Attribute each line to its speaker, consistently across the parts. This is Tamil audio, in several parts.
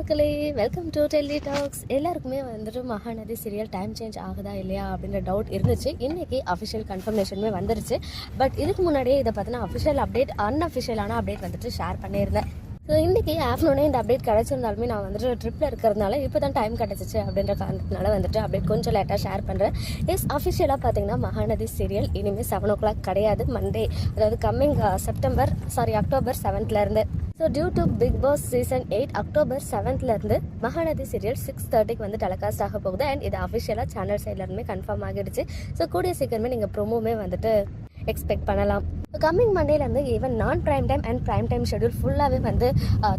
Speaker 1: மக்களே வெல்கம் டு டெல்லி டாக்ஸ் எல்லாருக்குமே வந்துட்டு மகாநதி சீரியல் டைம் சேஞ்ச் ஆகுதா இல்லையா அப்படின்ற டவுட் இருந்துச்சு. இன்னைக்கு அஃபிஷியல் கன்ஃபர்மேஷனுமே வந்துருச்சு. பட் இதுக்கு முன்னாடியே இதை பார்த்தினா அஃபிஷியல் அப்டேட் அன்அஃபிஷியலான அப்டேட் வந்துட்டு ஷேர் பண்ணியிருந்தேன். ஸோ இன்றைக்கி ஆஃப்டர்நூனே இந்த அப்டேட் கிடச்சிருந்தாலுமே நான் வந்துட்டு ட்ரிப்பில் இருக்கிறதுனால இப்போ தான் டைம் கிடச்சிச்சு அப்படின்ற காரணத்தினால வந்துட்டு அப்டேட் கொஞ்சம் லேட்டாக ஷேர் பண்ணுறேன் எஸ் அஃபிஷியலாக பார்த்தீங்கன்னா மகாநதி சீரியல் இனிமேல் செவன் ஓ கிளாக் கிடையாது. மண்டே அதாவது coming September sorry October செவன்த்லேருந்து so due to Bigg Boss season eight October செவன்த்லேருந்து Mahanadi serial six தேர்ட்டிக்கு வந்து டெலகாஸ்ட் ஆக போகுது. அண்ட் இது அஃபிஷியலாக சேனல் சைட்லேருந்துமே கன்ஃபார்ம் ஆகிடுச்சு. ஸோ கூடிய சீக்கிரமே நீங்கள் ப்ரோமோவே வந்துட்டு எக்ஸ்பெக்ட் பண்ணலாம். கம்மிங் மண்டேலேருந்து ஈவன் நான் prime time and prime time schedule ஃபுல்லாகவே வந்து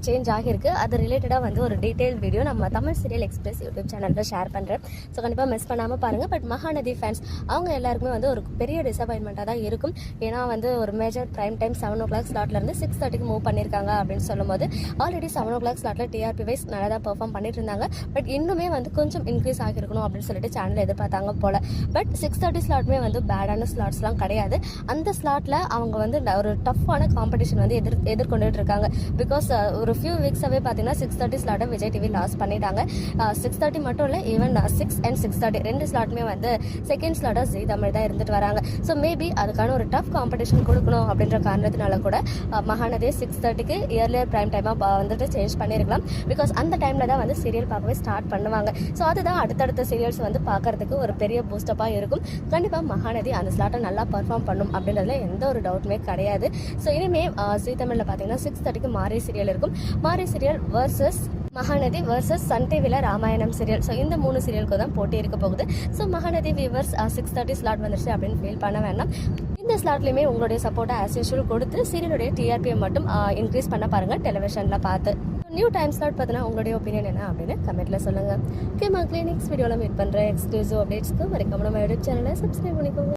Speaker 1: சேஞ்ச் ஆகியிருக்கு. அது ரிலேட்டடாக வந்து ஒரு டீட்டெயில் வீடியோ நம்ம தமிழ் சீரியல் எக்ஸ்பிரஸ் யூடியூப் சேனலில் ஷேர் பண்ணுறேன் ஸோ கண்டிப்பாக மிஸ் பண்ணாமல் பாருங்கள் பட் மகாநதி ஃபேன்ஸ் அவங்க எல்லாருக்குமே வந்து ஒரு பெரிய டிசப்பாயின்மெண்ட்டாக தான் இருக்கும். ஏன்னா வந்து ஒரு major prime time seven o'clock ஸ்லாட்லேருந்து six தேர்ட்டிக்கு மூவ் பண்ணியிருக்காங்க அப்படின்னு சொல்லும்போது ஆல்ரெடி செவன் ஓ கிளாக் ஸ்லாட்டில் டிஆர்பி வைஸ் நல்லா தான் பெர்ஃபார்ம் பண்ணிட்டு இருந்தாங்க பட் இன்னுமே வந்து கொஞ்சம் இன்க்ரீஸ் ஆகிருக்கணும் அப்படின்னு சொல்லிட்டு சேனல் எதிர்பார்த்தாங்க போல். பட் சிக்ஸ் தேர்ட்டி ஸ்லாட்மே வந்து பேடான ஸ்லாட்ஸ்லாம் கிடையாது. அந்த ஸ்லாட்டில் அவங்க வந்து ஒரு டஃப்பான காம்படிஷன் வந்து எதிர் எதிர்கொண்டுட்டு இருக்காங்க பிகாஸ் ஒரு ஃபியூ வீக்ஸாகவே பார்த்தீங்கன்னா சிக்ஸ் தேர்ட்டி ஸ்லாட்டை விஜய் டிவி லாஸ் பண்ணிட்டாங்க. சிக்ஸ் தேர்ட்டி மட்டும் இல்லை even six and six thirty ரெண்டு ஸ்லாட்டுமே வந்து செகண்ட் ஸ்லாட்டாக ஜி தமிழ் தான் இருந்துட்டு வராங்க. ஸோ மேபி அதுக்கான ஒரு டஃப் காம்படிஷன் கொடுக்கணும் அப்படின்ற காரணத்தினால கூட மகாநதியை சிக்ஸ் தேர்ட்டிக்கு இயர்லியர் ப்ரைம் டைமாக வந்துட்டு சேஞ்ச் பண்ணியிருக்கலாம் பிகாஸ் அந்த டைமில் தான் வந்து சீரியல் பார்க்கவே ஸ்டார்ட் பண்ணுவாங்க. ஸோ அதுதான் அடுத்தடுத்த சீரியல்ஸ் வந்து பார்க்கறதுக்கு ஒரு பெரிய பூஸ்டப்பாக இருக்கும். கண்டிப்பாக மகாநதி அந்த ஸ்லாட்டை நல்லா பர்ஃபார்ம் பண்ணும். அப்படின்றதுல எந்த ஒரு டவுட்டுமே கிடையாது. ஸோ இனிமே ஸ்ரீ தமிழில் பார்த்தீங்கன்னா சிக்ஸ் தேர்ட்டிக்கு மாரி சீரியல் இருக்கும். Maari serial versus Mahanadhi versus Sun டிவியில் ராமாயணம் சீரியல் ஸோ இந்த மூணு சீரியலுக்கு தான் போட்டி இருக்க போகுது. So Mahanadhi viewers six thirty slot வந்துருச்சு அப்படின்னு ஃபீல் பண்ண வேண்டாம். இந்த ஸ்லாட்லையுமே உங்களுடைய சப்போர்ட்டை ஆஸ் யூஷுவல் கொடுத்து சீரியலுடைய டிஆர்பியை மட்டும் இன்க்ரீஸ் பண்ண பாருங்கள் டெலிவிஷனில் பார்த்து நியூ டைம் ஸ்லாட் பார்த்தீங்கன்னா உங்களுடைய ஒப்பீனியன் என்ன அப்படின்னு கமெண்ட்டில் சொல்லுங்கள் ஓகே மக்களே நெக்ஸ்ட் வீடியோவில் மீட் பண்ணுறேன் எக்ஸ்க்ளூசிவ் அப்டேட்ஸ்க்கு மறக்காம நம்ம யூடியூப் சேனலை சப்ஸ்கிரைப் பண்ணிக்கோங்க.